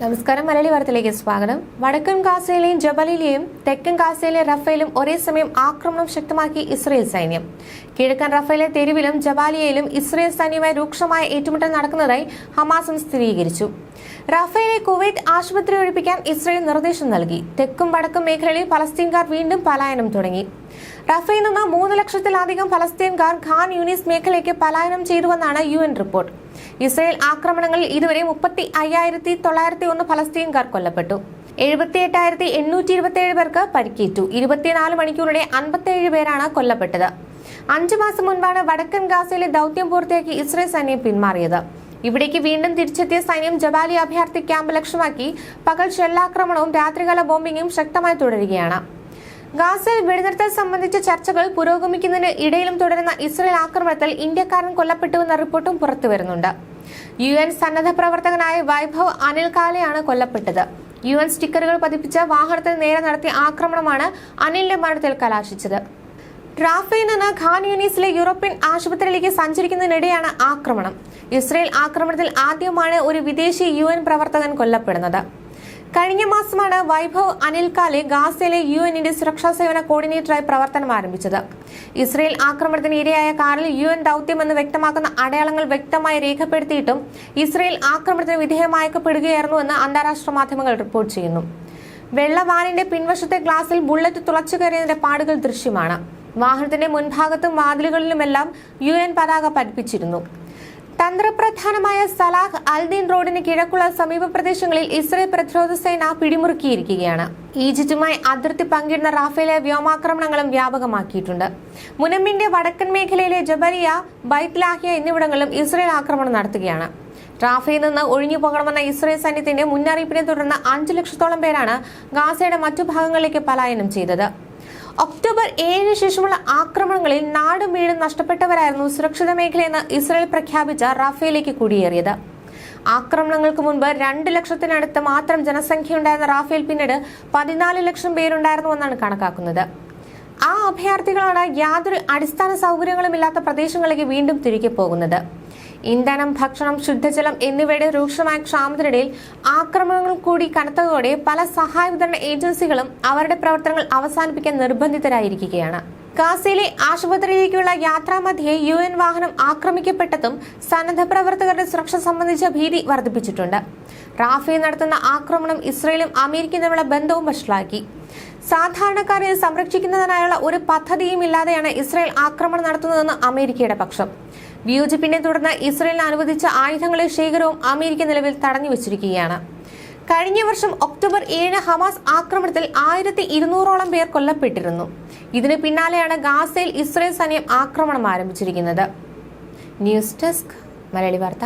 നമസ്കാരം. മലയാളി വാർത്തയിലേക്ക് സ്വാഗതം. വടക്കൻ ഗാസയിലെയും ജബലിലെയും തെക്കൻ ഗാസയിലെ റഫേലും ഒരേ സമയം ആക്രമണം ശക്തമാക്കി ഇസ്രയേൽ സൈന്യം. കിഴക്കൻ റഫേലെ തെരുവിലും ജബാലിയയിലും ഇസ്രയേൽ സൈന്യവുമായി രൂക്ഷമായ ഏറ്റുമുട്ടൽ നടക്കുന്നതായി ഹമാസും സ്ഥിരീകരിച്ചു. റഫേലെ കുവൈറ്റ് ആശുപത്രി ഒഴിപ്പിക്കാൻ ഇസ്രയേൽ നിർദ്ദേശം നൽകി. തെക്കും വടക്കും മേഖലയിൽ പലസ്തീൻകാർ വീണ്ടും പലായനം തുടങ്ങി. റഫയിൽ നിന്ന് മൂന്ന് ലക്ഷത്തിലധികം ഫലസ്തീൻകാർ ഖാൻ യൂണിസ് മേഖലയ്ക്ക് പലായനം ചെയ്തുവെന്നാണ് യു റിപ്പോർട്ട്. ഇസ്രയേൽ ആക്രമണങ്ങളിൽ ഇതുവരെ മുപ്പത്തി അയ്യായിരത്തി തൊള്ളായിരത്തി ഒന്ന് ഫലസ്തീൻകാർ കൊല്ലപ്പെട്ടു. എഴുപത്തി എട്ടായിരത്തി എണ്ണൂറ്റി ഇരുപത്തിയേഴ് പേർക്ക് പരിക്കേറ്റു. ഇരുപത്തിനാല് മണിക്കൂറിടെ അൻപത്തിയേഴ് പേരാണ് കൊല്ലപ്പെട്ടത്. അഞ്ചു മാസം മുൻപാണ് വടക്കൻ ഗാസയിലെ ദൗത്യം പൂർത്തിയാക്കി ഇസ്രയേൽ സൈന്യം പിന്മാറിയത്. ഇവിടേക്ക് വീണ്ടും തിരിച്ചെത്തിയ സൈന്യം ജബാലി അഭയാർത്ഥി ക്യാമ്പ് ലക്ഷ്യമാക്കി പകൽ ഷെല്ലാക്രമണവും രാത്രികാല ബോംബിംഗും ശക്തമായി തുടരുകയാണ്. ഗാസയിൽ വെടിനിർത്തൽ സംബന്ധിച്ച ചർച്ചകൾ പുരോഗമിക്കുന്നതിന് ഇടയിലും തുടരുന്ന ഇസ്രയേൽ ആക്രമണത്തിൽ ഇന്ത്യക്കാരൻ കൊല്ലപ്പെട്ടുവെന്ന റിപ്പോർട്ടും പുറത്തുവരുന്നുണ്ട്. യു എൻ സന്നദ്ധ പ്രവർത്തകനായ വൈഭവ് അനിൽ കാലെയാണ് കൊല്ലപ്പെട്ടത്. യു എൻ സ്റ്റിക്കറുകൾ പതിപ്പിച്ച വാഹനത്തിൽ നേരെ നടത്തിയ ആക്രമണമാണ് അനിലിന്റെ മരണത്തിൽ കലാശിച്ചത്. റാഫയിൽ നിന്ന് ഖാൻ യൂണീസിലെ യൂറോപ്യൻ ആശുപത്രിയിലേക്ക് സഞ്ചരിക്കുന്നതിനിടെയാണ് ആക്രമണം. ഇസ്രയേൽ ആക്രമണത്തിൽ ആദ്യമാണ് ഒരു വിദേശി യു പ്രവർത്തകൻ കൊല്ലപ്പെടുന്നത്. കഴിഞ്ഞ മാസമാണ് വൈഭവ് അനിൽ കാലെ ഗാസയിലെ യു എന്നിന്റെ സുരക്ഷാ സേവന കോർഡിനേറ്ററായി പ്രവർത്തനം ആരംഭിച്ചത്. ഇസ്രയേൽ ആക്രമണത്തിന് ഇരയായ കാറിൽ യു എൻ ദൌത്യമെന്ന് വ്യക്തമാക്കുന്ന അടയാളങ്ങൾ വ്യക്തമായി രേഖപ്പെടുത്തിയിട്ടും ഇസ്രയേൽ ആക്രമണത്തിന് വിധേയമാക്കപ്പെടുകയായിരുന്നുവെന്ന് അന്താരാഷ്ട്ര മാധ്യമങ്ങൾ റിപ്പോർട്ട് ചെയ്യുന്നു. വെള്ളവാനിന്റെ പിൻവശത്തെ ഗ്ലാസിൽ ബുള്ളറ്റ് തുളച്ചു കയറിയതിന്റെ പാടുകൾ ദൃശ്യമാണ്. വാഹനത്തിന്റെ മുൻഭാഗത്തും വാതിലുകളിലുമെല്ലാം യു എൻ പതാക പതിപ്പിച്ചിരുന്നു. തന്ത്രപ്രധാനമായ സലാഹ് അൽദീൻ റോഡിന് കിഴക്കുള്ള സമീപ പ്രദേശങ്ങളിൽ ഇസ്രയേൽ പ്രതിരോധ സേന പിടിമുറുക്കിയിരിക്കുകയാണ്. ഈജിപ്തുമായി അതിർത്തി പങ്കിടുന്ന റാഫേലെ വ്യോമാക്രമണങ്ങളും വ്യാപകമാക്കിയിട്ടുണ്ട്. മുനമ്പിന്റെ വടക്കൻ മേഖലയിലെ ജബലിയ ബൈത്ലാഹിയ എന്നിവിടങ്ങളിലും ഇസ്രയേൽ ആക്രമണം നടത്തുകയാണ്. റാഫയിൽ നിന്ന് ഒഴിഞ്ഞു പോകണമെന്ന ഇസ്രയേൽ സൈന്യത്തിന്റെ മുന്നറിയിപ്പിനെ തുടർന്ന് അഞ്ചു ലക്ഷത്തോളം പേരാണ് ഗാസയുടെ മറ്റു ഭാഗങ്ങളിലേക്ക് പലായനം ചെയ്തത്. ഒക്ടോബർ ഏഴിന് ശേഷമുള്ള ആക്രമണങ്ങളിൽ നാടും വീടും നഷ്ടപ്പെട്ടവരായിരുന്നു സുരക്ഷിത മേഖലയെന്ന് ഇസ്രായേൽ പ്രഖ്യാപിച്ച റാഫേലേക്ക് കുടിയേറിയത്. ആക്രമണങ്ങൾക്ക് മുൻപ് രണ്ട് ലക്ഷത്തിനടുത്ത് മാത്രം ജനസംഖ്യയുണ്ടായിരുന്ന റാഫേൽ പിന്നീട് പതിനാല് ലക്ഷം പേരുണ്ടായിരുന്നുവെന്നാണ് കണക്കാക്കുന്നത്. ആ അഭയാർത്ഥികളാണ് യാതൊരു അടിസ്ഥാന സൗകര്യങ്ങളുമില്ലാത്ത പ്രദേശങ്ങളിലേക്ക് വീണ്ടും തിരികെ പോകുന്നത്. ഇന്ധനം ഭക്ഷണം ശുദ്ധജലം എന്നിവയുടെ രൂക്ഷമായ ക്ഷാമത്തിനിടയിൽ ആക്രമണങ്ങൾ കൂടി കനത്തതോടെ പല സഹായ വിതരണ ഏജൻസികളും അവരുടെ പ്രവർത്തനങ്ങൾ അവസാനിപ്പിക്കാൻ നിർബന്ധിതരായിരിക്കുകയാണ്. ഗാസയിലെ ആശുപത്രിയിലേക്കുള്ള യാത്രാമധ്യേ യു എൻ വാഹനം ആക്രമിക്കപ്പെട്ടതും സന്നദ്ധ പ്രവർത്തകരുടെ സുരക്ഷ സംബന്ധിച്ച ഭീതി വർദ്ധിപ്പിച്ചിട്ടുണ്ട്. റാഫേൽ നടത്തുന്ന ആക്രമണം ഇസ്രയേലും അമേരിക്കയും തമ്മിലുള്ള ബന്ധവും വഷളാക്കി. സാധാരണക്കാരെ സംരക്ഷിക്കുന്നതിനായുള്ള ഒരു പദ്ധതിയും ഇല്ലാതെയാണ് ഇസ്രയേൽ ആക്രമണം നടത്തുന്നതെന്ന് അമേരിക്കയുടെ പക്ഷം. വിയോജിപ്പിനെ തുടർന്ന് ഇസ്രയേലിന് അനുവദിച്ച ആയുധങ്ങളെ ശേഖരവും അമേരിക്ക നിലവിൽ തടഞ്ഞു വച്ചിരിക്കുകയാണ് കഴിഞ്ഞ വർഷം ഒക്ടോബർ ഏഴ് ഹമാസ് ആക്രമണത്തിൽ ആയിരത്തി ഇരുന്നൂറോളം പേർ കൊല്ലപ്പെട്ടിരുന്നു. ഇതിന് പിന്നാലെയാണ് ഗാസയിൽ ഇസ്രയേൽ സൈന്യം ആക്രമണം ആരംഭിച്ചിരിക്കുന്നത്. ന്യൂസ് ഡെസ്ക് മലയാളി വാർത്ത.